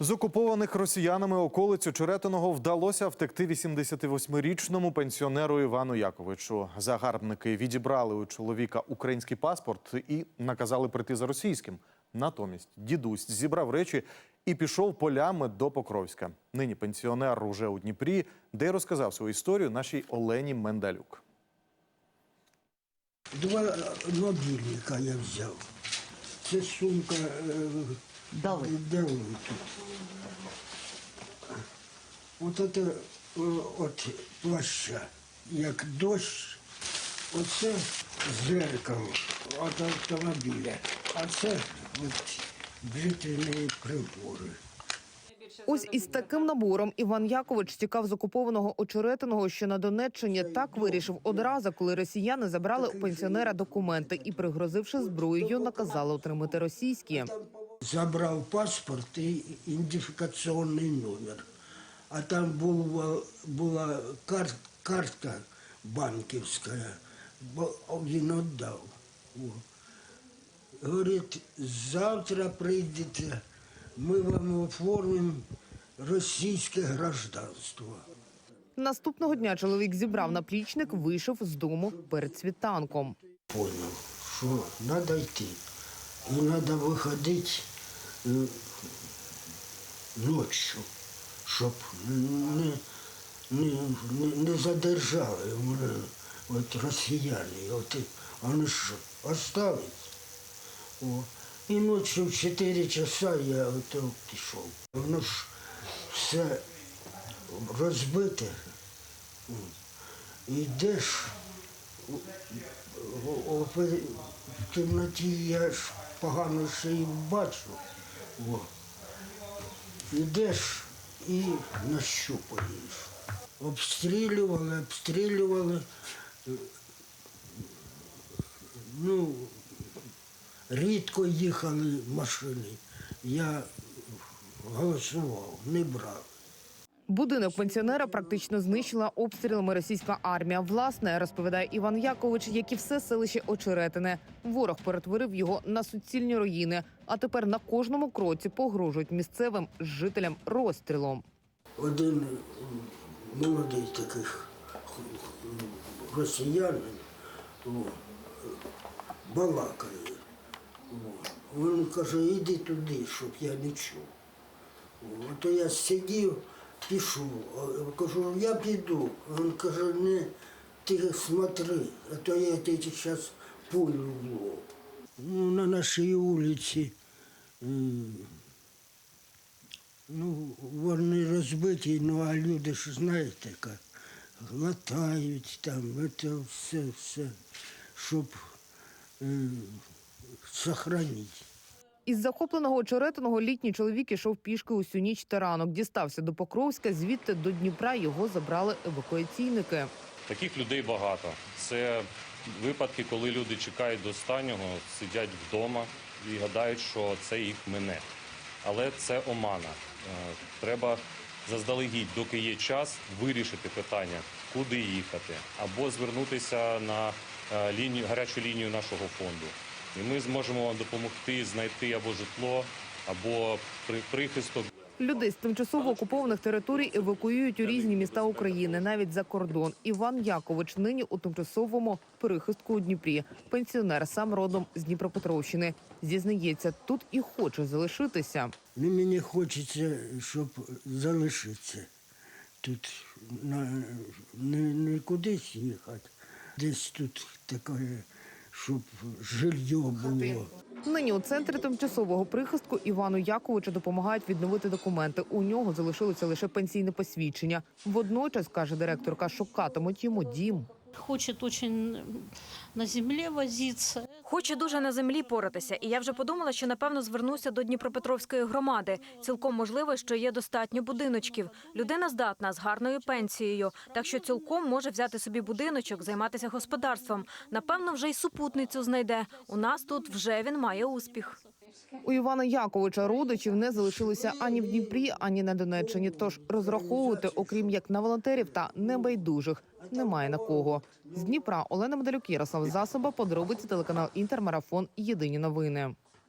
З окупованих росіянами околиць Очеретиного вдалося втекти 88-річному пенсіонеру Івану Яковичу. Загарбники відібрали у чоловіка український паспорт і наказали прийти за російським. Натомість дідусь зібрав речі і пішов полями до Покровська. Нині пенсіонер уже у Дніпрі, де розказав свою історію нашій Олені Мендалюк. Два мобільника я взяв. Це сумка е, Дали. дали тут. От це от плаща, як дощ, оце зеркало від автомобіля, а це от бритвені прибори. Ось із таким набором Іван Якович тікав з окупованого очеретиного, що на Донеччині так вирішив одразу, коли росіяни забрали у пенсіонера документи і, пригрозивши зброєю, наказали отримати російські. Забрав паспорт і ідентифікаційний номер. А там була, була кар, картка банківська, бо він віддав. О. Говорить, завтра прийдете, ми вам оформимо російське гражданство. Наступного дня чоловік зібрав наплічник, вийшов з дому перед світанком. Понял, що треба йти. І треба виходити ночі, щоб не, не, не, задержали мене от росіяни. От, вони що, оставить? І ночі в 4 часа я от пішов. Воно ж все розбите. Йдеш, в темноті я ж погано ще й бачу. О. Ідеш і нащупаєш. Обстрілювали, обстрілювали. Ну, рідко їхали машини. Я голосував, не брав. Будинок пенсіонера практично знищила обстрілами російська армія. Власне, розповідає Іван Якович, як і все селище Очеретине. Ворог перетворив його на суцільні руїни. А тепер на кожному кроці погрожують місцевим жителям розстрілом. один молодий такий росіянин балакає. Він каже, іди туди, щоб я не чув. То я сидів, пішов, кажу, я піду. Він каже, не, ти смотри, а то я тебе зараз пулю в лоб. Ну, на нашій вулиці Ну, вони розбиті, ну а люди ж знаєте, як латають там, це все, все, щоб е, сохранити. Із захопленого очеретиного літній чоловік ішов пішки усю ніч та ранок. Дістався до Покровська. Звідти до Дніпра його забрали евакуаційники. Таких людей багато. Це випадки, коли люди чекають до останнього, сидять вдома і гадають, що це їх мине. Але це омана. Е, Треба заздалегідь, доки є час, вирішити питання, куди їхати, або звернутися на е, лінію, гарячу лінію нашого фонду. І ми зможемо вам допомогти знайти або житло, або при- прихисток. Людей з тимчасово окупованих територій евакуюють у різні міста України, навіть за кордон. Іван Якович нині у тимчасовому перехистку у Дніпрі. Пенсіонер сам родом з Дніпропетровщини. Зізнається, тут і хоче залишитися. Ну, мені хочеться, щоб залишитися тут, на, не, не кудись їхати, десь тут таке, щоб жилье було. Нині у центрі тимчасового прихистку Івану Яковичу допомагають відновити документи. У нього залишилося лише пенсійне посвідчення. Водночас каже директорка, шукатимуть йому дім. Хоче дуже на землі возиться. Хоче дуже на землі поратися, і я вже подумала, що напевно звернуся до Дніпропетровської громади. Цілком можливо, що є достатньо будиночків. Людина здатна з гарною пенсією, так що цілком може взяти собі будиночок, займатися господарством. Напевно, вже й супутницю знайде. У нас тут вже він має успіх. У Івана Яковича родичів не залишилося ані в Дніпрі, ані на Донеччині. Тож розраховувати, окрім як на волонтерів та небайдужих, немає на кого. З Дніпра Олена Медалюк, Ярослав Засоба, подробиці телеканал Інтермарафон. Єдині новини.